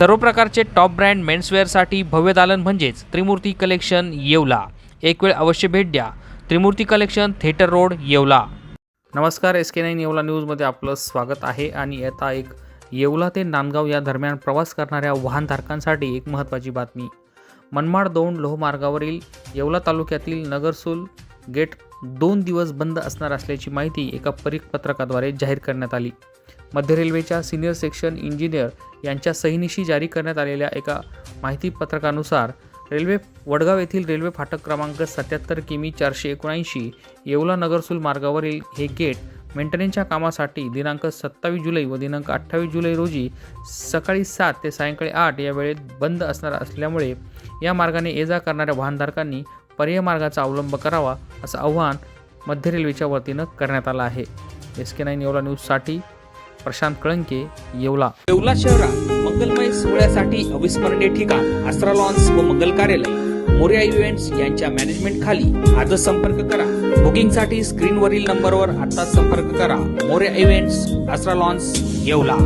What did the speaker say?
सर्व प्रकारचे top brand मेन्सवेअरसाठी भव्य दालन म्हणजेच त्रिमूर्ती कलेक्शन येवला. एक वेळ अवश्य भेट द्या. Trimurti collection theatre road Yeola. नमस्कार एस के नाईन येवला न्यूजमध्ये आपलं स्वागत आहे आणि आता एक येवला ते नांदगाव या दरम्यान प्रवास करणाऱ्या वाहनधारकांसाठी एक महत्त्वाची बातमी. मनमाड दौंड लोहमार्गावरील येवला तालुक्यातील नगरसूल गेट दोन दिवस बंद असणार असल्याची माहिती एका परिपत्रकाद्वारे जाहीर करण्यात आली. मध्य रेल्वेच्या सिनियर सेक्शन इंजिनियर यांच्या सहीनिशी जारी करण्यात आलेल्या एका माहितीपत्रकानुसार रेल्वे वडगाव येथील रेल्वे फाटक क्रमांक सत्याहत्तर किमी चारशे एकोणऐंशी येवला नगरसूल मार्गावरील हे गेट मेंटेनन्सच्या कामासाठी दिनांक सत्तावीस जुलै व दिनांक अठ्ठावीस जुलै रोजी सकाळी सात ते सायंकाळी आठ या वेळेत बंद असणार असल्यामुळे या मार्गाने ये जा करणाऱ्या वाहनधारकांनी पर्याय मार्गाचा अवलंब करावा असं आव्हान मध्य रेल्वेच्या वतीनं करण्यात आलं आहे. एस के नाईन येवला न्यूजसाठी प्रशांत कळंके येवला. येवला शहरात मंगलमय सोहळ्यासाठी अविस्मरणीय ठिकाण आस्त्रा लॉन्स व मंगल कार्यालय. मोर्या इव्हेंट्स यांच्या मॅनेजमेंट खाली आजच संपर्क करा. बुकिंगसाठी स्क्रीनवरील नंबरवर आता संपर्क करा. Morya events Astra lawns Yeola.